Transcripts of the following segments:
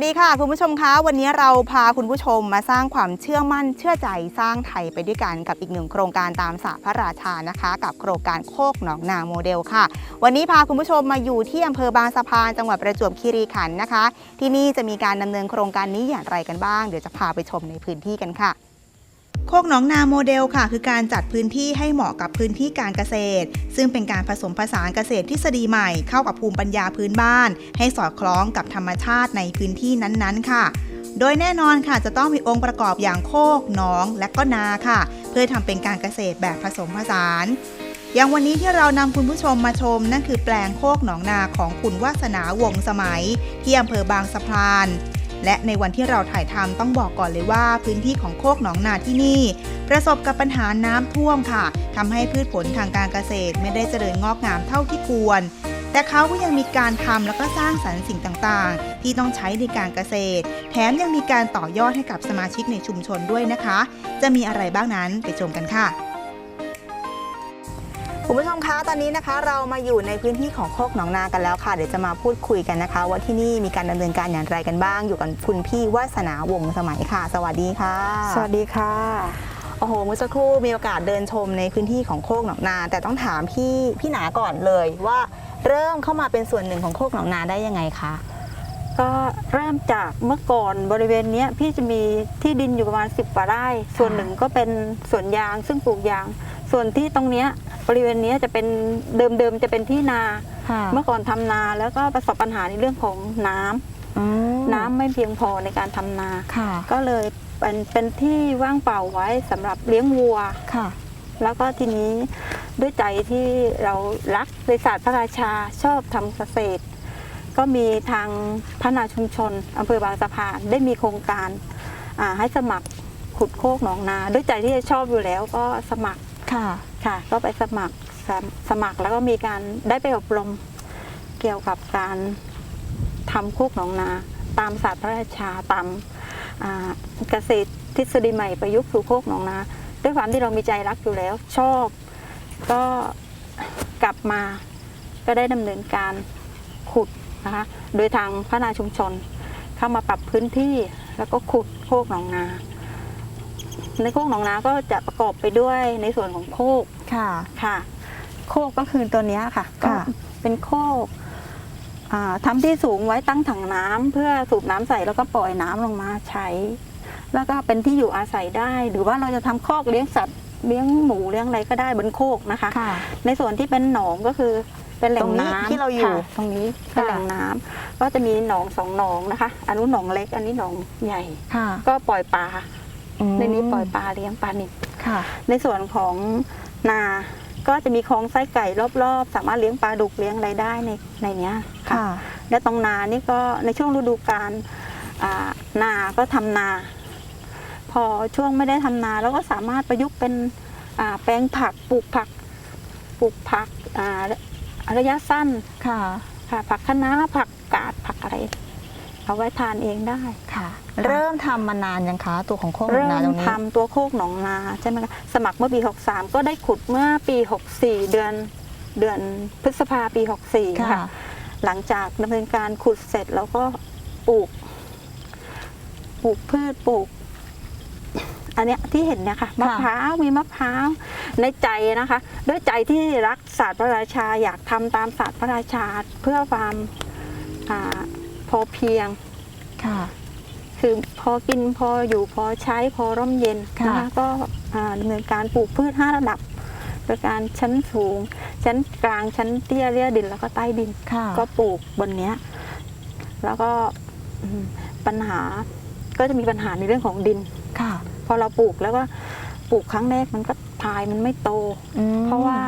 สวัสดีค่ะ คุณผู้ชมคะวันนี้เราพาคุณผู้ชมมาสร้างความเชื่อมั่นเชื่อใจสร้างไทยไปด้วยกันกับอีกหนึ่งโครงการตามสาพระราชานะคะ กับโครงการโคกหนองนาโมเดลค่ะ วันนี้พาคุณผู้ชมมาอยู่ที่อำเภอบางสะพานจังหวัดประจวบคีรีขันธ์นะคะ ที่นี่จะมีการดำเนินโครงการนี้อย่างไรกันบ้าง เดี๋ยวจะพาไปชมในพื้นที่กันค่ะ โคกหนองนาโมเดลค่ะ คือการจัดพื้นที่ให้เหมาะกับพื้นที่การเกษตร ซึ่งเป็นการผสมผสานเกษตรทฤษฎีใหม่เข้ากับภูมิปัญญาพื้นบ้าน ให้สอดคล้องกับธรรมชาติในพื้นที่นั้นๆ ค่ะ โดยแน่นอนค่ะจะต้องมีองค์ประกอบอย่างโคกหนอง และก็นาค่ะ เพื่อทำเป็นการเกษตรแบบผสมผสานอย่างวันนี้ที่เรานำคุณผู้ชมมาชมนั่นคือแปลงโคกหนองนาของคุณวาสนาวงศ์สมัย ที่อำเภอบางสะพาน และในวันที่เราถ่ายทำต้องบอกก่อนเลยว่า พื้นที่ของโคกหนองนาที่นี่ ประสบกับปัญหาน้ำท่วมค่ะทำให้พืชผลทางการเกษตรไม่ได้เจริญงอกงามเท่าที่ควร แต่เขาก็ยังมีการทำแล้วก็สร้างสรรค์สิ่งต่างๆ ที่ต้องใช้ในการเกษตร แถมยังมีการต่อยอดให้กับสมาชิกในชุมชนด้วยนะคะ จะมีอะไรบ้างนั้นไปชมกันค่ะ คุณผู้ชมคะตอนนี้นะคะ เรามาอยู่ในพื้นที่ของโคกหนองนากันแล้วค่ะ เดี๋ยวจะมาพูดคุยกันนะคะ ว่าที่นี่มีการดำเนินการอย่างไรกันบ้าง อยู่กับคุณพี่วาสนาวงศ์สมัยค่ะ สวัสดีค่ะ สวัสดีค่ะโอ้โหเมื่อสักครู่มีโอกาสเดินชมในพื้นที่ของโคกหนองนา แต่ต้องถามพี่พี่หนาก่อนเลยว่าเริ่มเข้ามาเป็นส่วนหนึ่งของโคกหนองนาได้ยังไงคะก็เริ่มจากเมื่อก่อนบริเวณเนี้ยพี่จะมีที่ดินอยู่ประมาณ 10กว่าไร่ ส่วนหนึ่งก็เป็นสวนยางซึ่งปลูกยาง ส่วนที่ตรงเนี้ยบริเวณเนี้ยจะเป็นเดิมๆจะเป็นที่นาเมื่อก่อนทำนาแล้วก็ประสบปัญหาในเรื่องของน้ำน้ำไม่เพียงพอในการทำนา ค่ะ ก็เลยเป็นเป็นที่ว่างเปล่าไว้สำหรับเลี้ยงวัว ค่ะ แล้วก็ทีนี้ด้วยใจที่เรารักในศาสตร์พระราชาชอบทำเกษตร ก็มีทางพัฒนาชุมชนอำเภอบางสะพานได้มีโครงการอ่าให้สมัครขุดโคกหนองนา ด้วยใจที่จะชอบอยู่แล้วก็สมัคร ค่ะ ค่ะ ก็ไปสมัครสมสมัครแล้วก็มีการได้ไปอบรมเกี่ยวกับการทำโคกหนองนา ตามศาสตร์พระราชาตามอ่าเกษตรทฤษฎีใหม่ประยุกต์สู่โคกหนองนา ด้วยความที่เรามีใจรักอยู่แล้ว ชอบก็กลับมาก็ได้ดำเนินการขุดนะคะ โดยทางพัฒนาชุมชน เข้ามาปรับพื้นที่แล้วก็ขุดโคกหนองนา ในโคกหนองนาก็จะประกอบไปด้วยในส่วนของโคกค่ะ ค่ะ โคกก็คือตัวเนี้ยค่ะก็ค่ะ เป็นโคกอ่าทำที่สูงไว้ตั้งถังน้ำเพื่อสูบน้ำใส่แล้วก็ปล่อยน้ำลงมาใช้ แล้วก็เป็นที่อยู่อาศัยได้ หรือว่าเราจะทำคอกเลี้ยงสัตว์เลี้ยงหมูเลี้ยงอะไรก็ได้บนโคกนะคะ ค่ะ ในส่วนที่เป็นหนองก็คือเป็นแหล่ตรงงนี้น้ำที่เราอยู่ค่ะตรงนี้เป็นค่ะ แหล่งน้ำก็จะมีหนองสองหนองนะคะ อันนู้นหนองเล็ก อันนี้หนองใหญ่ ค่ะ ก็ปล่อยปลาอืม ในนี้ปล่อยปลาเลี้ยงปลานิลค่ะในส่วนของนาก็จะมีคลองไส้ไก่รอบๆ สามารถเลี้ยงปลาดุกเลี้ยงอะไรได้ในในเนี้ยค่ะค่ะ และตรงนานี่ก็ในช่วงฤดูกาลอ่านาก็ทำนา พอช่วงไม่ได้ทำนาแล้วก็สามารถประยุกต์เป็นอ่าแปลงผักปลูกผักปลูกผักอ่าระยะสั้นค่ะค่ะผักคะน้าผักกาดผักอะไร เอาไว้ทานเองได้ค่ะ เริ่มทำมานานยังคะตัวของโคกหนอเริ่งมนาตรงนี้ ทำตัวโคกหนองนาใช่ไหมคะสมัครเมื่อปี 63 ก็ได้ขุดเมื่อปี 64 เดือนเดือนพฤษภาปี 64 ค่ะ ค่ะ หลังจากดำเนินการขุดเสร็จแล้วก็ปลูก ปลูกพืชปลูก อันเนี้ยที่เห็นเนี่ยค่ะมะพร้าวมีมะพร้าวในใจนะคะ ด้วยใจที่รักศาสตร์พระราชาอยากทำตามศาสตร์พระราชาเพื่อความอา พอเพียงค่ะ คือพอกินพออยู่พอใช้พอร่มเย็นค่ะนะคะก็อ่าดำเนินการปลูกพืชห้าระดับโดยการชั้นสูง ชั้นกลางชั้นเตี้ยเรียดินแล้วก็ใต้ดินค่ะก็ปลูกบนเนี้ย แล้วก็อืมปัญหาก็จะมีปัญหาในเรื่องของดินค่ะ พอเราปลูกแล้วก็ปลูกครั้งแรกมันก็พายมันไม่โตอืมเพราะว่า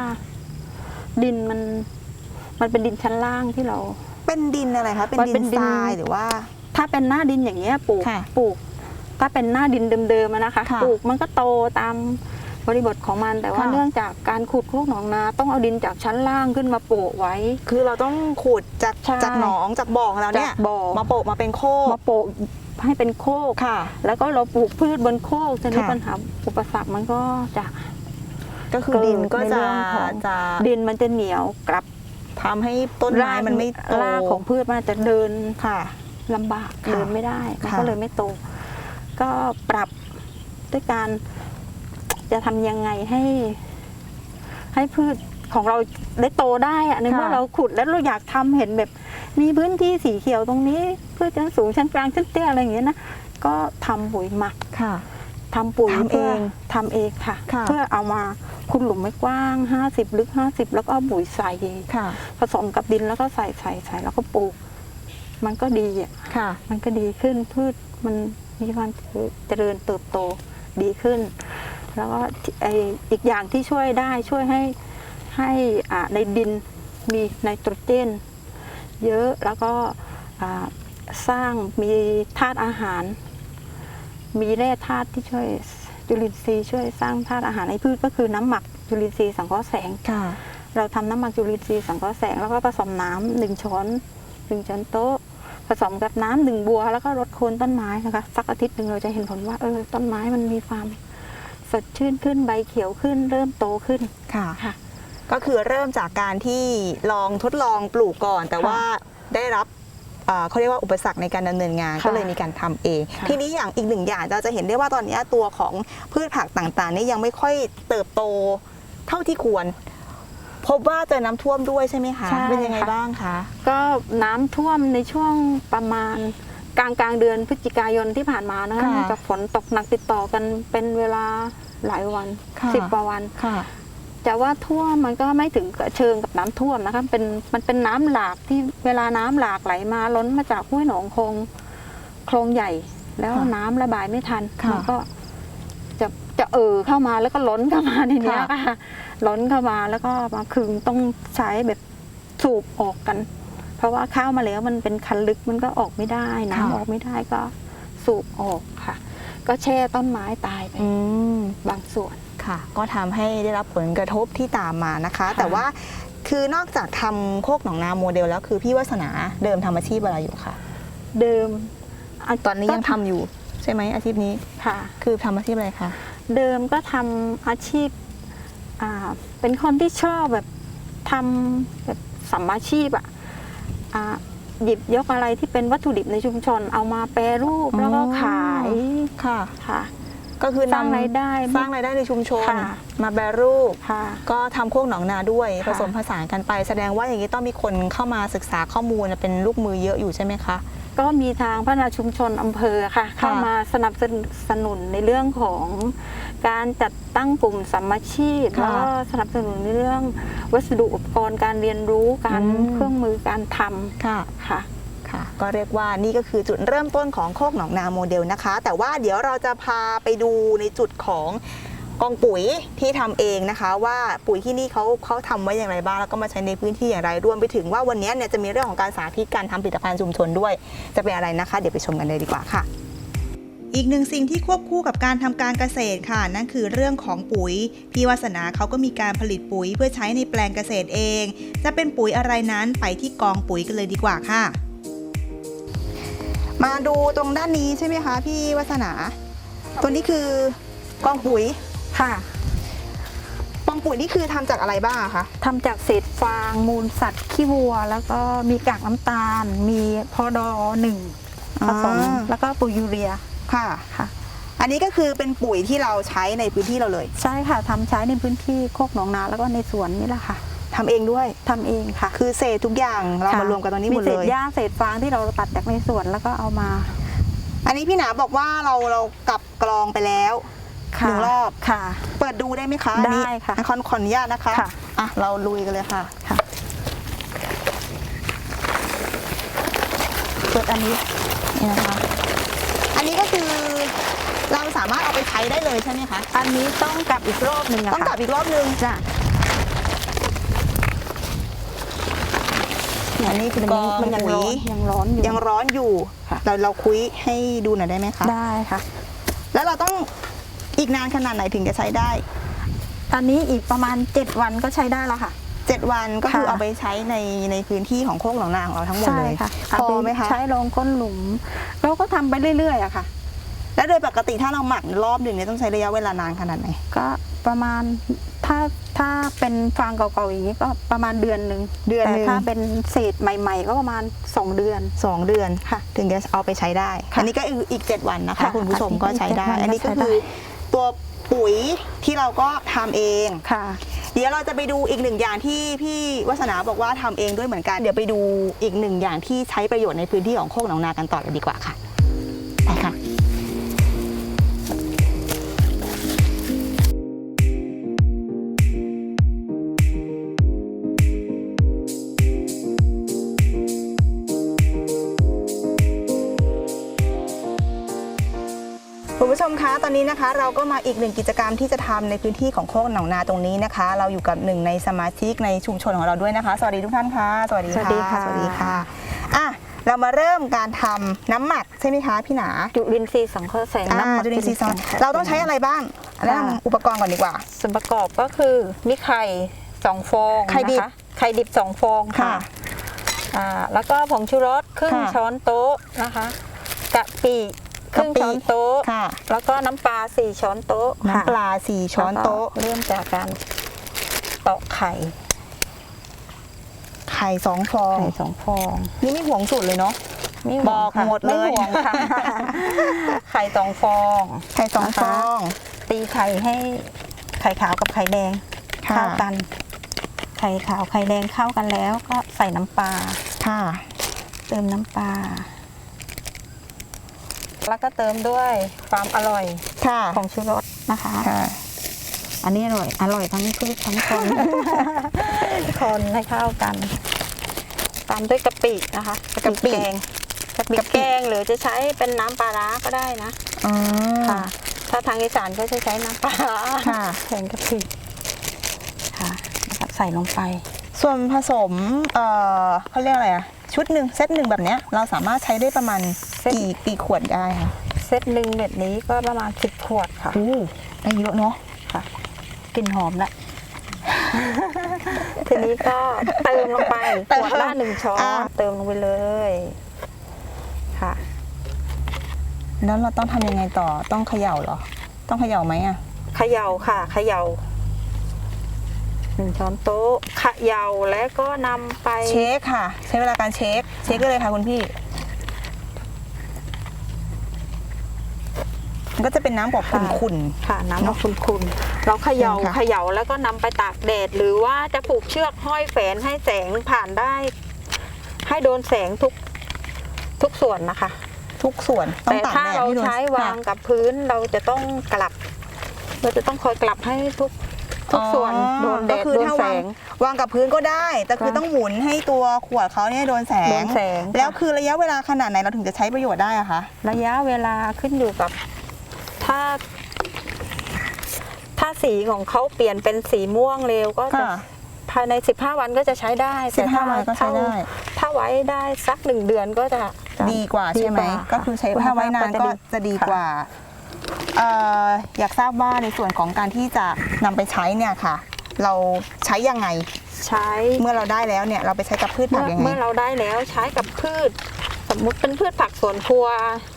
ดินมันมันเป็นดินชั้นล่างที่เรา เป็นดินอะไรคะ เป็นมันดิเป็นนดิทนรายหรือว่า ถ้าเป็นหน้าดินอย่างเงี้ยปลูกค่ะปลูก ถ้าเป็นหน้าดินเดิมๆอะนะคะค่ะปลูกมันก็โตตามบริบทของมันแต่ว่าค่ะ เนื่องจากการขุดโคกหนองนา ต้องเอาดินจากชั้นล่างขึ้นมาโปะไว้ คือเราต้องขุดจากใช่จากหนองจากบ่อของเราเนี่ยจากบ่อ มาโปะมาเป็นโคกมาโปะให้เป็นโคก ค่ะ แล้วก็เราปลูกพืชบนโคกจะมีค่ะ ปัญหาอุปสรรคมันก็จะ ก็คือเกิดดินก็ในจะเรื่องของ จะ ดินมันจะเหนียวกลับ ทำให้ต้นไม้มันไม่โตรากของพืชมันจะเดินค่ะลำบากค่ะเดินไม่ได้มันค่ะก็เลยไม่โต ก็ปรับด้วยการจะทำยังไงให้ ให้พืชของเราได้โตได้อะในเมื่อค่ะ เราขุดแล้วเราอยากทำเห็นแบบ มีพื้นที่สีเขียวตรงนี้พืชชั้นสูงชั้นกลางชั้นเตี้ยอะไรอย่างเงี้ยนะก็ทำปุ๋ยหมัก ค่ะ ทำปุ๋ยทำเองพื่ทำเองค่ะ ค่ะ เพื่อเอามาขุดหลุมไม่กว้าง 50 ลึก 50 แล้วก็เอาปุ๋ยใส่ค่ะผสมกับดินแล้วก็ใส่ใส่ใส่แล้วก็ปลูก มันก็ดีอะค่ะ มันก็ดีขึ้นพืชมันมีความเจริญเติบโตดีขึ้น แล้วก็ที่ไออีกอย่างที่ช่วยได้ช่วยให้ให้อ่าในดินมีไนโตรเจน เยอะแล้วก็อ่าสร้างมีธาตุอาหาร มีแร่ธาตุที่ช่วยจุลินทรีย์ช่วยสร้างธาตุอาหารในพืชก็คือน้ำหมักจุลินทรีย์สังเคราะห์แสง ค่ะ เราทำน้ำหมักจุลินทรีย์สังเคราะห์แสงแล้วก็ผสมน้ำหนึ่งช้อนหนึ่งช้อนโต๊ะ ผสมกับน้ำหนึ่งบัว แล้วก็รดโคนต้นไม้นะคะสักอาทิตย์หนึ่งเราจะเห็นผลว่าเออต้นไม้มันมีความสดชื่นขึ้นใบเขียวขึ้น เริ่มโตขึ้นค่ะ ค่ะ ก็คือเริ่มจากการที่ลองทดลองปลูกก่อน แต่ค่ะว่าได้รับ เอ่อเขาเรียกว่าอุปสรรคในการดำเนินงานค่ะก็เลยมีการทำเอง ค่ะทีนี้อย่างอีกหนึ่งอย่างเราจะเห็นได้ว่าตอนนี้ตัวของพืชผักต่างๆนี่ยังไม่ค่อยเติบโตเท่าที่ควร พบว่าเจอน้ำท่วมด้วยใช่ไหมคะใช่เป็นยังไงค่ะ บ้างคะ ก็น้ำท่วมในช่วงประมาณกลางกลางๆเดือนพฤศจิกายนที่ผ่านมานะคะค่ะเนื่องจากฝนตกหนักติดต่อกันเป็นเวลาหลายวันค่ะ สิบกว่าวัน ค่ะ จะว่าท่วมมันก็ไม่ถึงกับเชิงกับน้ำท่วมนะคะเป็นมันเป็นน้ำหลากที่เวลาน้ำหลากไหลมาล้นมาจากห้วยหนองคงโคลงใหญ่ แล้วค่ะน้ำระบายไม่ทันค่ะมัก็จะจะเอ่อเข้ามาแล้วก็ล้นเข้ามาในเนี้ยค่ะค่ะล้นเข้ามาแล้วก็มาคึงต้องใช้แบบสูบออกกัน เพราะว่าเข้ามาแล้วมันเป็นคันลึกมันก็ออกไม่ได้น้ำออกไม่ได้ก็สูบออกค่ะ ก็แช่ต้นไม้ตายไปอืมบางส่วน ค่ะ ก็ทำให้ได้รับผลกระทบที่ตามมานะคะค่ะแต่ว่าคือนอกจากทำโคกหนองนาโมเดลแล้วคือพี่วาสนาเดิมทำอาชีพอะไรอยู่คะเดิมตอนนี้ยังทำอยู่ใช่ไหมอาชีพนี้ ค่ะ คือทำอาชีพอะไรคะ เดิมก็ทำอาชีพอ่าเป็นคนที่ชอบแบบทำแบบสัมมาชีพอะอะหยิบยกอะไรที่เป็นวัตถุดิบในชุมชน เอามาแปรรูปอ๋อแล้วก็ขายค่ะ ค่ะ ก็คือสร้างนำรายได้สร้างรายได้ในชุมชน ค่ะ มาแปรรูป ค่ะ ก็ทำโคกหนองนาด้วยค่ะผสมผสานกันไป แสดงว่าอย่างนี้ต้องมีคนเข้ามาศึกษาข้อมูลเป็นลูกมือเยอะอยู่ใช่ไหมคะ ก็มีทางพัฒนาชุมชนอำเภอค่ะ เข้ามาสนับสนุนในเรื่องของการจัดตั้งกลุ่มสัมมาชีพค่ะแล้วก็สนับสนุนในเรื่องวัสดุอุปกรณ์การเรียนรู้การอืม เครื่องมือการทค่ะำค่ะ ค่ะ ก็เรียกว่านี่ก็คือจุดเริ่มต้นของโคกหนองนาโมเดลนะคะ แต่ว่าเดี๋ยวเราจะพาไปดูในจุดของกองปุ๋ยที่ทำเองนะคะ ว่าปุ๋ยที่นี่เขาเขาทำไว้อย่างไรบ้างแล้วก็มาใช้ในพื้นที่อย่างไรรวมไปถึงว่าวันนี้เนี่ยจะมีเรื่องของการสาธิตการทำผลิตภัณฑ์ชุมชนด้วย จะเป็นอะไรนะคะ เดี๋ยวไปชมกันเลยดีกว่าค่ะอีกหนึ่งสิ่งที่ควบคู่กับการทำการเกษตรค่ะ นั่นคือเรื่องของปุ๋ย พี่วาสนาเขาก็มีการผลิตปุ๋ยเพื่อใช้ในแปลงเกษตรเอง จะเป็นปุ๋ยอะไรนั้นไปที่กองปุ๋ยกันเลยดีกว่าค่ะ มาดูตรงด้านนี้ใช่ไหมคะพี่วาสนา ตัวนี้คือกองปุ๋ยค่ะกองปุ๋ยนี่คือทำจากอะไรบ้างอะคะทำจากเศษฟางมูลสัตว์ขี้วัว แล้วก็มีกากน้ำตาล มีพอดอหนึ่งผสมอ่าแล้วก็ปุ๋ยยูเรียค่ะค่ะ อันนี้ก็คือเป็นปุ๋ยที่เราใช้ในพื้นที่เราเลย ใช่ค่ะทำใช้ในพื้นที่โคกหนองนาแล้วก็ในสวนนี่แหละค่ะ ทำเองด้วย ทำเองค่ะคือเศษทุกอย่างเราค่ะมารวมกันตรงนี้หมดเศเลษยหญ้าเศษฟางที่เราตัดจากในสวนแล้วก็เอามาอันนี้พี่หนาบอกว่าเราเรากลับกรองไปแล้ว ค่ะหนึ่งรอบ ค่ะ เปิดดูได้ไหมคะอันนี้ได้ค่ะขอขออนุญาตนะคะค่ะ อะเราลุยกันเลยค่ะ ค่ะเปิดอันนี้นี่นะคะ อันนี้ก็คือเราสามารถเอาไปใช้ได้เลยใช่ไหมคะอันนี้ต้องกลับอีกรอบหนึ่งอะต้องกลับค่ะอีกรอบนึง จ้ะ อันนี้คือกองมันยังปุ๋ร้อยนยังร้อนอยู่ยังร้อนอยู่ค่ะเราเราคุยให้ดูหน่อยได้ไหมคะได้ค่ะ แล้วเราต้องอีกนานขนาดไหนถึงจะใช้ได้ อันนี้อีกประมาณ 7 วันก็ใช้ได้แล้วค่ะ 7 วันก็คือค่ะเอาไปใช้ในในพื้นที่ของโคกหนองนาของเราทั้งหมดใช่เลยค่ะพอไหมคะใช้รองก้นหลุม เราก็ทำไปเรื่อยๆอะค่ะ แล้วโดยปกติถ้าเราหมักรอบหนึ่งเนี่ยต้องใช้ระยะเวลานานขนาดไหนก็ประมาณถ้า ถ้าเป็นฟางเก่าๆอย่างนี้ก็ประมาณเดือนหนึ่งเดือนแต่หนึ่งถ้าเป็นเศษใหม่ ๆ ก็ประมาณ 2 เดือน สองเดือนค่ะถึงจะเอาไปใช้ได้ ค่ะอันนี้ก็คืออีก 7 วันนะคะ ค่ะคุณผู้ชมก็ใช้ได้ อัอันนนี้นี้ก็ใช้ได้ คือตัวปุ๋ยที่เราก็ทำเอง ค่ะ เดี๋ยวเราจะไปดูอีกหนึ่งอย่างที่พี่วัฒนาบอกว่าทำเองด้วยเหมือนกัน เดี๋ยวไปดูอีกหนึ่งอย่างที่ใช้ประโยชน์ในพื้นที่ของโคกหนองนากันต่อเลยดีกว่าค่ะไปค่ะ อนนี้นะคะ เราก็มาอีกหนึ่งกิจกรรมที่จะทำในพื้นที่ของโคกหนองนาตรงนี้นะคะ เราอยู่กับหนึ่งในสมาชิกในชุมชนของเราด้วยนะคะ สวัสดีทุกท่านค่ะ สวัสดีสวัสดีค่ะสวัสดีค่ะอะเรามาเริ่มการทำน้ำหมักใช่ไหมคะพี่หนาจุลินทรีย์สังเคราะห์แสงอ่าน้ำหมักจุลินทรีย์ซอนจุลินทรีย์เราต้องใช้อะไรบ้างแนะนำอุปกรณ์ก่อนดีกว่า ส่วนประกอบก็คือมีไข่สองฟองไข่ดิบนะคะไข่ดิบสองฟองค่ะค่ะอ่าแล้วก็ผงชูรสครึ่งค่ะช้อนโต๊ะนะคะกะปิ ครึ่งกะปิช้อนโต๊ะค่ะ แล้วก็น้ำปลาสี่ช้อนโต๊ะค่ะน้ำปลาสี่ช้อนโต๊ะแล้วก็เริ่มจากการตอกไข่ ไข่สองฟองไข่สองฟอง นี่ไม่ห่วงสุดเลยเนาะไม่ห่วงบอกค่ะหมดเลยไม่ห่วงค่ะไข่สองฟอง ไข่สองนะคะฟอง ตีไข่ให้ไข่ขาวกับไข่แดงค่ะเข้ากัน ไข่ขาวไข่แดงเข้ากันแล้ว ก็ใส่น้ำปลาค่ะ เติมน้ำปลา แล้วก็เติมด้วยความอร่อยค่ะ ของชูรสนะคะ ค่ะ อันนี้อร่อย อร่อยทั้งพืชทั้งคน คนให้เข้ากัน ตามด้วยกะปินะคะกะกะปิปิ แกงกะปิกะปิแกงหรือจะใช้เป็นน้ำปลาร้าก็ได้นะอ๋อค่ะ ถ้าทางอีสานก็จะใช้น้ำปลาร้าค่ะแทนกะปิค่ะนะครับใส่ลงไป ส่วนผสม เอ่อเขาเรียกอะไรอะ ชุดหนึ่งเซตหนึ่งแบบเนี้ยเราสามารถใช้ได้ประมาณเซต กี่กี่ขวดได้คะเซตหนึ่งแบบนี้ก็ประมาณสิบขวดค่ะ โอ้ได้เยอะเนาะ ค่ะกลิ่นหอมละ ทีนี้ก็เติมลงไปเติขมวดละหนึ่งช้อนอ่า เติมลงไปเลย ค่ะ แล้วเราต้องทำยังไงต่อต้องเขย่าเหรอ ต้องเขย่าไหมอะเขย่าค่ะ เขย่า หนึ่งช้อนโต๊ะเขย่าแล้วก็นำไป เช็คค่ะ ใช้เวลาการเช็ค เช็คได้เลยค่ะคุณพี่ มันก็จะเป็นน้ำแบบขุ่น ค่ะน้ำมันขุ่นๆเราเขย่าเชิญค่ะ เขย่าแล้วก็นำไปตากแดด หรือว่าจะผูกเชือกห้อยแฝนให้แสงผ่านได้ ให้โดนแสงทุกทุกส่วนนะคะ ๆทุกส่วนต้องแต่ตากถ้าแดดเราให้โดนใช้วางค่ะกับพื้นเราจะต้องกลับ เราจะต้องคอยกลับให้ทุก ทุกส่วนอ๋อโดนแดก็ดคือโดนถ้าแสวางง วางกับพื้นก็ได้ แต่คือค่ะต้องหมุนให้ตัวขวดเขาเนี่ยโดนแสงโดนแสง แล้วค่ะคือระยะเวลาขนาดไหนเราถึงจะใช้ประโยชน์ได้อะคะ ระยะเวลาขึ้นอยู่กับ ถ้า ถ้าสีของเขาเปลี่ยนเป็นสีม่วงเร็วก็จะค่ะภายใน 15 วันก็จะใช้ได้สิบแต่ห้าถ้วันก็ใช้ได้ถ้าไว้ได้สักหนึ่งเดือนก็จะจะดีกว่าใช่ไหม ดีว่าก็คือใช้คุณถ้าไว้ภพนานก็จะดีกว่า เอ่ออยากทราบว่าในส่วนของการที่จะนำไปใช้เนี่ยค่ะ เราใช้ยังไง ใช้ เมื่อเราได้แล้วเนี่ยเราไปใช้กับพืชผัเมื่กอยังไงเมื่อเราได้แล้วใช้กับพืช สมมุติเป็นพืชผักสวนครัว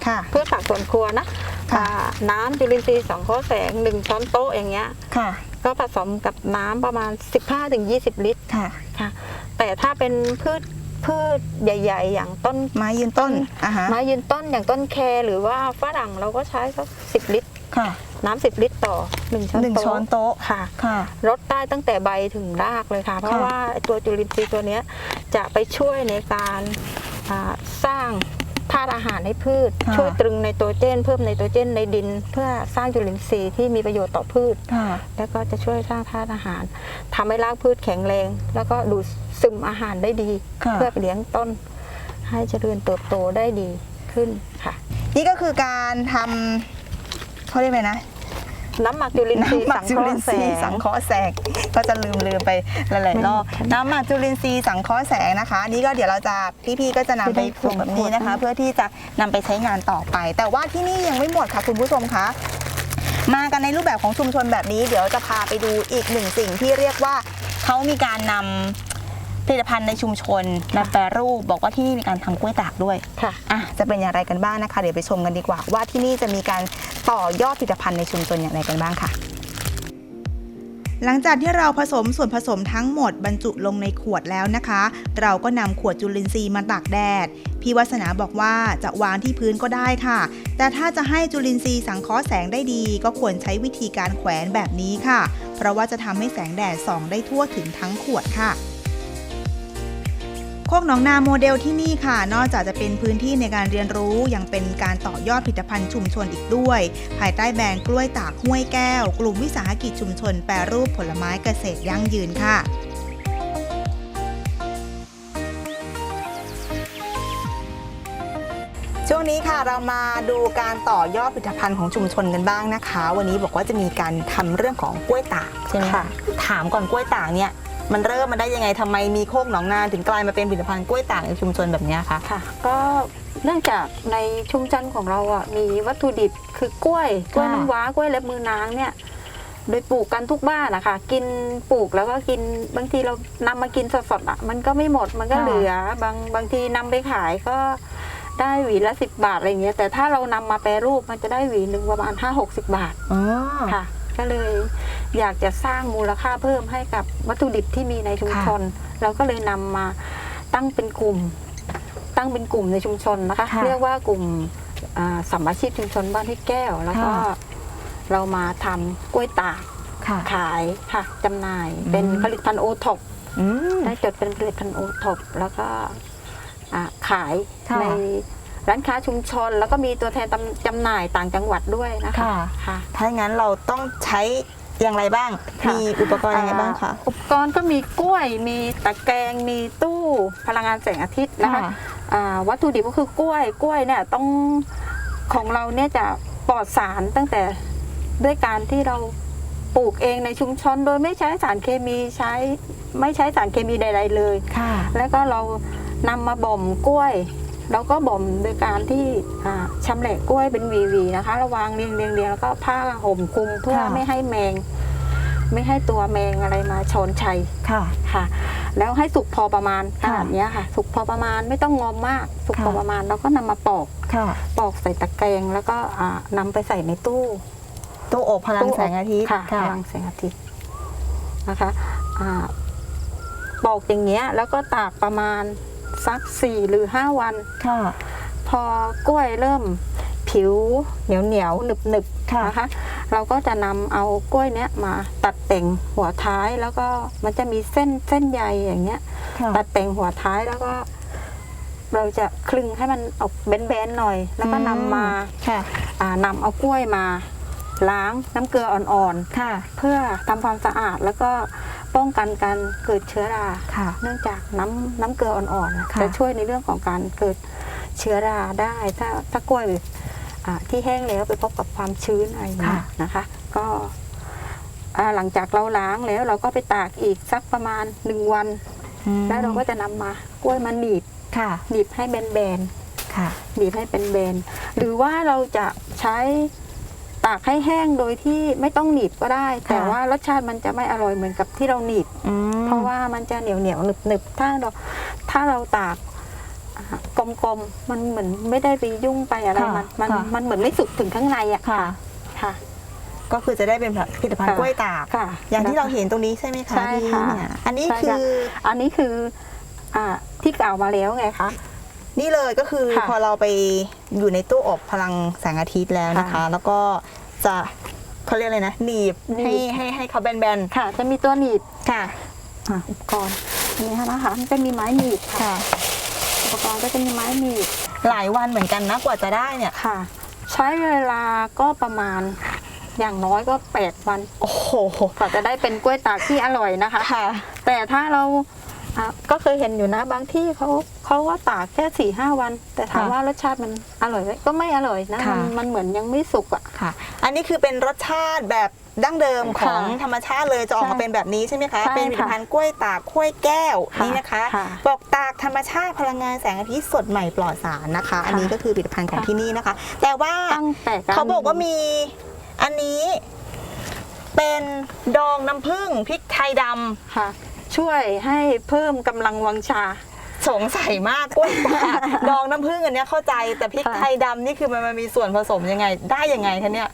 ค่ะ พืชผักสวนครัวนะค่ะ อ่าน้ำจุลินทรีย์สังเคราะห์แสงหนึ่งช้อนโต๊ะอย่างเงี้ย ค่ะก็ผสมกับน้ำประมาณ 15-20 ลิตรค่ะ ค่ะ แต่ถ้าเป็นพืช พืชใหญ่ ๆ อย่างต้นไม้ยืนต้นอะฮะไม้ยืนต้นอย่างต้นแครหรือว่าฝรั่งเราก็ใช้สักสิบลิตร ค่ะ น้ำสิบลิตรต่อหนึ่งช้อนหนึ่งโต๊ะช้อนโต๊ะค่ะค่ะลดได้ตั้งแต่ใบถึงรากเลยค่ะ เพราะค่ะว่าไอ้ตัวจุลินทรีย์ตัวเนี้ยจะไปช่วยในการอ่าสร้างธาตุอาหารให้พืชค่ะช่วยตรึงไนโตรเจน เพิ่มไนโตรเจนในดิน เพื่อสร้างจุลินทรีย์ที่มีประโยชน์ต่อพืชค่ะแล้วก็จะช่วยสร้างธาตุอาหารทำให้รากพืชแข็งแรง แล้วก็ดูด ซึมอาหารได้ดี ค่ะ เพื่อเลี้ยงต้น ให้เจริญเติบโตได้ดีขึ้นค่ะ นี่ก็คือการทำเขาเรียกอะไรนะน้ำหมักจุลินทรีย์น้ำหมักจุลินทรีย์สังเคราะห์แสงก็จะลืมลืมไปหลายๆรอบไม่หมดน้ำหมักจุลินทรีย์สังเคราะห์แสงนะคะอันนี่ก็เดี๋ยวเราจะพี่ๆก็จะนำไปปลูกแบบนี้นะคะ เพื่อที่จะนำไปใช้งานต่อไป แต่ว่าที่นี่ยังไม่หมดค่ะคุณผู้ชมคะ มากันในรูปแบบของชุมชนแบบนี้ เดี๋ยวจะพาไปดูอีกหนึ่งสิ่งที่เรียกว่าเขามีการนำ ผลิตภัณฑ์ในชุมชนมาแปรรูป บอกว่าที่นี่มีการทำกล้วยตากด้วยค่ะ อะจะเป็นอย่างไรกันบ้างนะคะ เดี๋ยวไปชมกันดีกว่า ว่าที่นี่จะมีการต่อยอดผลิตภัณฑ์ในชุมชนอย่างไรกันบ้างค่ะ หลังจากที่เราผสมส่วนผสมทั้งหมดบรรจุลงในขวดแล้วนะคะ เราก็นำขวดจุลินทรีย์มาตากแดดพี่วัสนาบอกว่าจะวางที่พื้นก็ได้ค่ะ แต่ถ้าจะให้จุลินทรีย์สังเคราะห์แสงได้ดี ก็ควรใช้วิธีการแขวนแบบนี้ค่ะ เพราะว่าจะทำให้แสงแดดส่องได้ทั่วถึงทั้งขวดค่ะ โคกหนองนาโมเดลที่นี่ค่ะ นอกจากจะเป็นพื้นที่ในการเรียนรู้ยังเป็นการต่อยอดผลิตภัณฑ์ชุมชนอีกด้วย ภายใต้แบรนด์กล้วยตากห้วยแก้ว กลุ่มวิสาหกิจชุมชนแปรรูปผลไม้เกษตรยั่งยืนค่ะช่วงนี้ค่ะเรามาดูการต่อยอดผลิตภัณฑ์ของชุมชนกันบ้างนะคะ วันนี้บอกว่าจะมีการทำเรื่องของกล้วยตากใช่ไหมค่ะถามก่อนกล้วยตากเนี่ย มันเริ่มมาได้ยังไงทำไมมีโคกหนองนาถึงกลายมาเป็นผลิตภัณฑ์กล้วยตากในชุมชนแบบเนี้ยคะ ค่ะ ก็เนื่องจากในชุมชนของเราอะมีวัตถุดิบคือกล้วยกล้วยน้ำว้ากล้วยเล็บมือนางเนี่ย โดยปลูกกันทุกบ้านนะคะ กินปลูกแล้วก็กินบางทีเรานำมากินสดๆอะมันก็ไม่หมดมันก็เหลือ บางบางทีนำไปขายก็ได้หวีละสิบบาทอะไรอย่างเงี้ยแต่ถ้าเรานำมาแปรรูปมันจะได้หวีหนึ่งประมาณห้าหกสิบบาทอ๋อค่ะ ก็เลยอยากจะสร้างมูลค่าเพิ่มให้กับวัตถุดิบที่มีในชุมชน เราก็เลยนำมาตั้งเป็นกลุ่ม ตั้งเป็นกลุ่มในชุมชนนะคะ ค่ะเรียกว่ากลุ่มอ่าสัมมาชีพชุมชนบ้านที่แก้ว แล้วก็ค่ะ เรามาทำกล้วยตากค่ะ ขายค่ะจำหน่าย อืม เป็นผลิตภัณฑ์โอท็อปอืม ได้จดเป็นผลิตภัณฑ์โอท็อปแล้วก็อ่าขายค่ะ ใน ร้านค้าชุมชน แล้วก็มีตัวแทนจำจำหน่ายต่างจังหวัดด้วยนะคะค่ะค่ะ ถ้าอย่างนั้นเราต้องใช้อย่างไรบ้าง ค่ะมีอุปกรณ์ยังไงบ้างคะ อุปกรณ์ก็มีกล้วย มีตะแกรง มีตู้พลังงานแสงอาทิตย์นะคะค่ะ อ่าวัตถุดิบก็คือกล้วย กล้วยเนี่ยต้องของเราเนี่ยจะปลอดสารตั้งแต่ด้วยการที่เราปลูกเองในชุมชน โดยไม่ใช้สารเคมีใช้ไม่ใช้สารเคมีใด ๆ เลย ค่ะ แล้วก็เรานำมาบ่มกล้วย แล้วก็บ่มโดยการที่อ่าชำแหละกล้วยเป็นวีวีนะคะ ระวางเรียงเรียงเรียงแล้วก็ผ้าห่มคลุมเพื่อค่ะไม่ให้แมง ไม่ให้ตัวแมงอะไรมาชนชัยค่ะค่ะ แล้วให้สุกพอประมาณขค่ะนาดเนี้ยค่ะ สุกพอประมาณไม่ต้องงอมมาก สุกค่ะพอประมาณแล้วก็นำมาปอกค่ะปอกใส่ตะแกรงแล้วก็อ่านำไปใส่ในตู้ ตู้อบพลังแสงอาทิตย์ค่ะพลังแสงอาทิตย์นะคะอ่าปอกอย่างเงี้ยแล้วก็ตากประมาณ สักสี่หรือห้าวัน ค่ะ พอกล้วยเริ่มผิวเหนียวเหนียวหนึบหนึบๆค่ะ นะคะเราก็จะนำเอากล้วยเนี้ยมาตัดแต่งหัวท้ายแล้วก็มันจะมีเส้นเส้นใยอย่างเงี้ย ค่ะ ตัดแต่งหัวท้ายแล้วก็ เราจะคลึงให้มันออกแบนๆหน่อย แล้วก็นำมาค่ะ อ่านำเอากล้วยมา ล้างน้ำเกลืออ่อนค่ะ ๆ เพื่อทำความสะอาดแล้วก็ ป้องกันการเกิดเชื้อรา ค่ะ เนื่องจากน้ำน้ำเกลืออ่อนๆน่ะค่ะ จะช่วยในเรื่องของการเกิดเชื้อราได้ ถ้าถ้ากล้วยอ่าที่แห้งแล้วไปพบกับความชื้นอะไรอย่างเงี้ยนะคะ ก็อ่าหลังจากเราล้างแล้วเราก็ไปตากอีกสักประมาณหนึ่งวัน อืมแล้วเราก็จะนำมากล้วยมาหนีบค่ะ หนีบให้แบนค่ะๆหนีบให้เป็นแบนๆหรือว่าเราจะใช้ ตากให้แห้งโดยที่ไม่ต้องหนีบก็ได้ แต่ว่ารสชาติมันจะไม่อร่อยเหมือนกับที่เราหนีบอืมเพราะว่ามันจะเหนียวเหนียวหนึบหนึบๆถ้าเราถ้าเราตากอ่ากลมๆมันเหมือนไม่ได้ไปยุ่งไปอะไรค่ะมันมันค่ะมันเหมือนไม่สุกถึงข้างในอะค่ะค่ะก็คือจะได้เป็นผลิตภัณฑ์ค่ะกล้วยตากค่ะอย่างที่เราเห็นตรงนี้ใช่ไหมคะใช่ค่ะที่เนี่ยอันนี้ใช่คืค่ะออันนี้คืออ่าที่กล่าวมาแล้วไงคะ นี่เลยก็คือค่ะพอเราไปอยู่ในตู้อบพลังแสงอาทิตย์แล้วนะคะ ค่ะแล้วก็จะเขาเรียกอะไรนะหนีบหนีบให้ให้ให้เขาแบนค่ะ จะมีตัวหนีบๆค่ะอ่าอุปกรณ์อันนี้นะคะมันจะมีไม้หนีบค่ะ ค่ะ อุปกรณ์ก็จะมีไม้หนีบหลายวันเหมือนกันนะกว่าจะได้เนี่ย ค่ะ ใช้เวลาก็ประมาณอย่างน้อยก็แปดวันโอ้โหกว่าจะได้เป็นกล้วยตากที่อร่อยนะคะ ค่ะ แต่ถ้าเรา อะก็เคยเห็นอยู่นะบางที่เขาเขาว่าตากแค่สี่ห้าวัน แต่ถามค่ะว่ารสชาติมันอร่อยไหมก็ไม่อร่อยนะค่ะ มันมันเหมือนยังไม่สุกอะ ค่ะ อันนี้คือเป็นรสชาติแบบดั้งเดิมของค่ะธรรมชาติเลยจะออกมาใช่เป็นแบบนี้ใช่ไหมคะ ใช่เป็นผลิตภัณฑ์กล้วยตากกล้วยแก้วค่ะนี่นะคะค่ะบอกตากธรรมชาติพลังงานแสงอาทิตย์สดใหม่ปลอดสารนะคะ อันนี้ค่ะก็คือผลิตภัณฑ์ของค่ะ ที่นี่นะคะ แต่ว่าตั้งแต่รเขาบอกว่ามีอันนี้เป็นดองน้ำผึ้งพริกไทยดำ ค่ะ ช่วยให้เพิ่มกำลังวังชา สงสัยมากกล้วยตากดองน้ำผึ้งอันเนี้ยเข้าใจแต่พริกค่ะ ไทยดำนี่คือมันมันมีส่วนผสมยังไง ได้ยังไงคะเนี่ย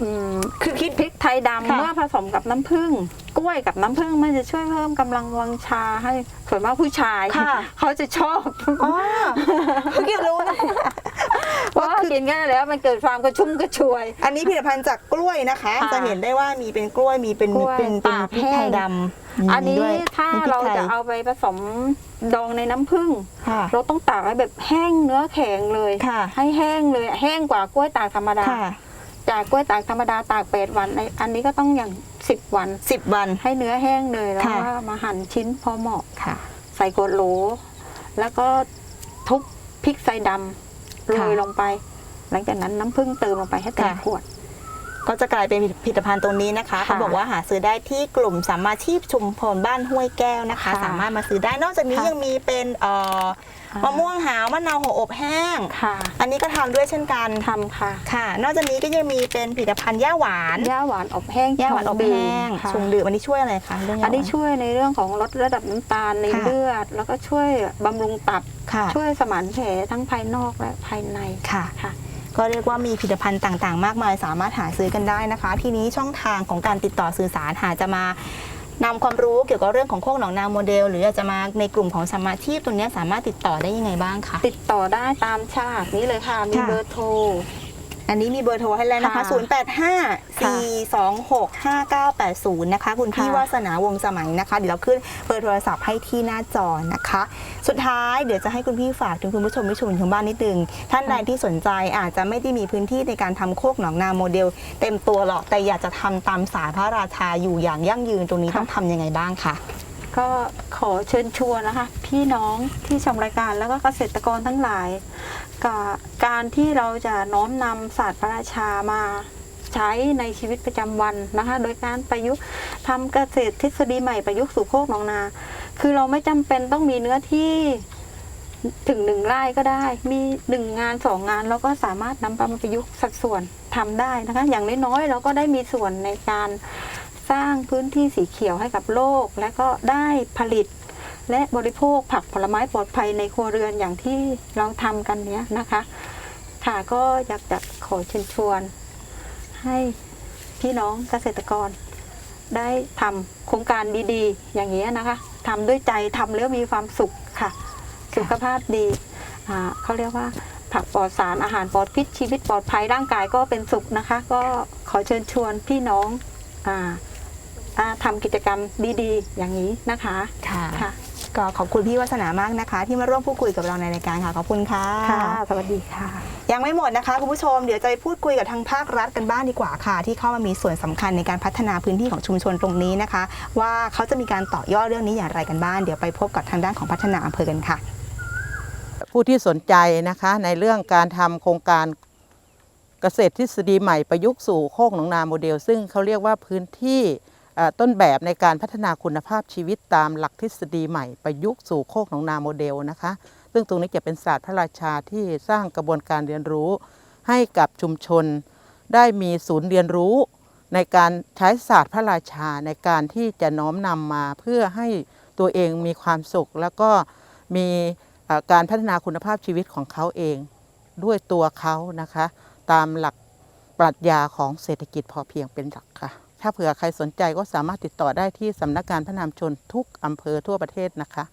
อืมคือคิดพริกไทยดำค่ะเมื่อผสมกับน้ำผึ้งกล้วยกับน้ำผึ้งมันจะช่วยเพิ่มกำลังวังชาให้ส่วนมากผู้ชาย ค่ะ เขาจะชอบ อ๋อเพิ่งจะรู้นะ เพราะว่ากินกันแล้วมันเกิดความกระชุ่มกระชวย อันนี้ผลิตภัณฑ์จากกล้วยนะคะ ค่ะจะเห็นได้ว่ามีเป็นกล้วยมีเป็นกล้วยเป็นเป็นตากพริกไทยแห้งดำอันนี้ด้วยถ้ามีพกเราไทยจะเอาไปผสมดองในน้ำผึ้งค่ะ เราต้องตากไว้แบบแห้งเนื้อแข็งเลย ค่ะ ให้แห้งเลยแห้งกว่ากล้วยตากธรรมดา ค่ะจากกล้วยตากธรรมดาตากแปดวันในอันนี้ก็ต้องอย่างสิบวัน สิบวัน ให้เนื้อแห้งเลยแล้วค่ะ ก็มาหั่นชิ้นพอเหมาะ ค่ะ ใส่กดโหล แล้วก็ทุบพริกไทยดำ โรยค่ะลงไป หลังจากนั้นน้ำผึ้งเติมลงไปให้เต็มค่ะขวด ก็จะกลายเป็นผลิตภัณฑ์ตรงนี้นะคะค่ะเขาบอกว่าหาซื้อได้ที่กลุ่มสามมาชีพชุมพรบ้านห้วยแก้วนะคะค่ะสามารถมาซื้อได้นอกจากนี้ค่ะยังมีเป็นเอ่อ มะม่วงหาวมะนาวหัวอบแห้ง ค่ะอันนี้ก็ทำด้วยเช่นกัน ทำค่ะค่ะ นอกจากนี้ก็ยังมีเป็นผลิตภัณฑ์ย่าหวาน ย่าหวานอบแห้งย่าหวานอบชงดื่มแห้งค่ะชงดื่มอันนี้ช่วยอะไรคะเรื่องอันนี้ย่าหวา ช่วยในเรื่องของลดระดับน้ำตาลในค่ะ เลือด แล้วก็ช่วยบำรุงตับ ค่ะช่วยสมานแผลทั้งภายนอกและภายในค่ะ ค่ะ ก็เรียกว่ามีผลิตภัณฑ์ต่างๆ มากมาย สามารถหาซื้อกันได้นะคะ ทีนี้ช่องทางของการติดต่อสื่อสารหากจะมา นำความรู้เกี่ยวกับเรื่องของโคกหนองนาโมเดล หรืออยากจะมาในกลุ่มของสมมาชีพตัวเนี้ยสามารถติดต่อได้ยังไงบ้างคะติดต่อได้ตามฉลากนี้เลยค่ะมีค่ะเบอร์โทร อันนี้มีเบอร์โทรให้แล้วนะคะ ค่ะ0854265980 นะคะ คุณพี่ค่ะ วาสนาวงศ์สมัยนะคะ เดี๋ยวเราขึ้นเบอร์โทรศัพท์ให้ที่หน้าจอนะคะ สุดท้ายเดี๋ยวจะให้คุณพี่ฝากถึงคุณผู้ชมที่ชมอยู่ทางบ้านนิดนึง ท่านใดที่สนใจอาจจะไม่ได้มีพื้นที่ในการทำโคกหนองนาโมเดล เต็มตัวหรอกแต่อยากจะทำตามสายพระราชาอยู่อย่างยั่งยืนตรงนี้ค่ะต้องทำยังไงบ้างคะ ก็ขอเชิญชวนนะคะ พี่น้องที่ชมรายการแล้วก็เกษตรกรทั้งหลายกับการที่เราจะน้อมนำศาสตร์พระราชามาใช้ในชีวิตประจำวันนะคะ โดยการประยุกต์ทำเกษตรทฤษฎีใหม่ประยุกต์สู่โคกหนองนา คือเราไม่จำเป็นต้องมีเนื้อที่ถึงหนึ่งไร่ก็ได้ มีหนึ่งงานสองงานเราก็สามารถนำไปมาประยุกต์สัดส่วนทำได้นะคะ อย่างน้อยๆเราก็ได้มีส่วนในการ สร้างพื้นที่สีเขียวให้กับโลก และก็ได้ผลิต และบริโภคผักผลไม้ปลอดภัยในครัวเรือนอย่างที่เราทำกันเนี้ยนะคะ ค่ะก็อยากจะขอเชิญชวน ให้พี่น้องเกษตรกร ได้ทำโครงการดีๆ อย่างนี้นะคะทำด้วยใจทำแล้วมีความสุขค่ะ สุขภาพดีอ่าเขาเรียกว่าผักปลอดสารอาหารปลอดพิษชีวิตปลอดภัยร่างกายก็เป็นสุขนะคะ ก็ขอเชิญชวนพี่น้องอ่า อ่าทำกิจกรรมดีๆ อย่างนี้นะคะค่ะ ค่ะก็ขอบคุณพี่วาสนามากนะคะ ที่มาร่วมพูดคุยกับเราในรายการค่ะ ขอบคุณค่ะ ค่ะ สวัสดีค่ะ ยังไม่หมดนะคะคุณผู้ชมเดี๋ยวจะไปพูดคุยกับทางภาครัฐกันบ้างดีกว่าค่ะ ที่เข้ามามีส่วนสำคัญในการพัฒนาพื้นที่ของชุมชนตรงนี้นะคะ ว่าเขาจะมีการต่อยอดเรื่องนี้อย่างไรกันบ้างเดี๋ยวไปพบกับทางด้านของพัฒนาอำเภอกันค่ะ ผู้ที่สนใจนะคะในเรื่องการทำโครงการเกษตรทฤษฎีใหม่ประยุกต์สู่โคกหนองนาโมเดล ซึ่งเขาเรียกว่าพื้นที่เอ่อ ต้นแบบในการพัฒนาคุณภาพชีวิตตามหลักทฤษฎีใหม่ ประยุกต์สู่โคกหนองนาโมเดลนะคะ ซึ่งตรงนี้จะเป็นศาสตร์พระราชาที่สร้างกระบวนการเรียนรู้ ให้กับชุมชน ได้มีศูนย์เรียนรู้ ในการใช้ศาสตร์พระราชาในการที่จะน้อมนำมาเพื่อให้ตัวเองมีความสุข แล้วก็มีการพัฒนาคุณภาพชีวิตของเขาเองด้วยตัวเขานะคะ ตามหลักปรัชญาของเศรษฐกิจพอเพียงเป็นหลักค่ะ ถ้าเผื่อใครสนใจก็สามารถติดต่อได้ที่สำนักงานพัฒนามชนทุกอำเภอทั่วประเทศนะคะ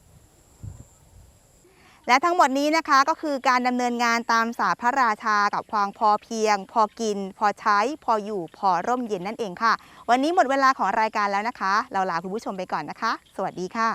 และทั้งหมดนี้นะคะก็คือการดำเนินงานตามศาสตร์พระราชากับความพอเพียง พอกิน พอใช้ พออยู่ พอร่มเย็นนั่นเองค่ะ วันนี้หมดเวลาของรายการแล้วนะคะ เราลาคุณผู้ชมไปก่อนนะคะ สวัสดีค่ะ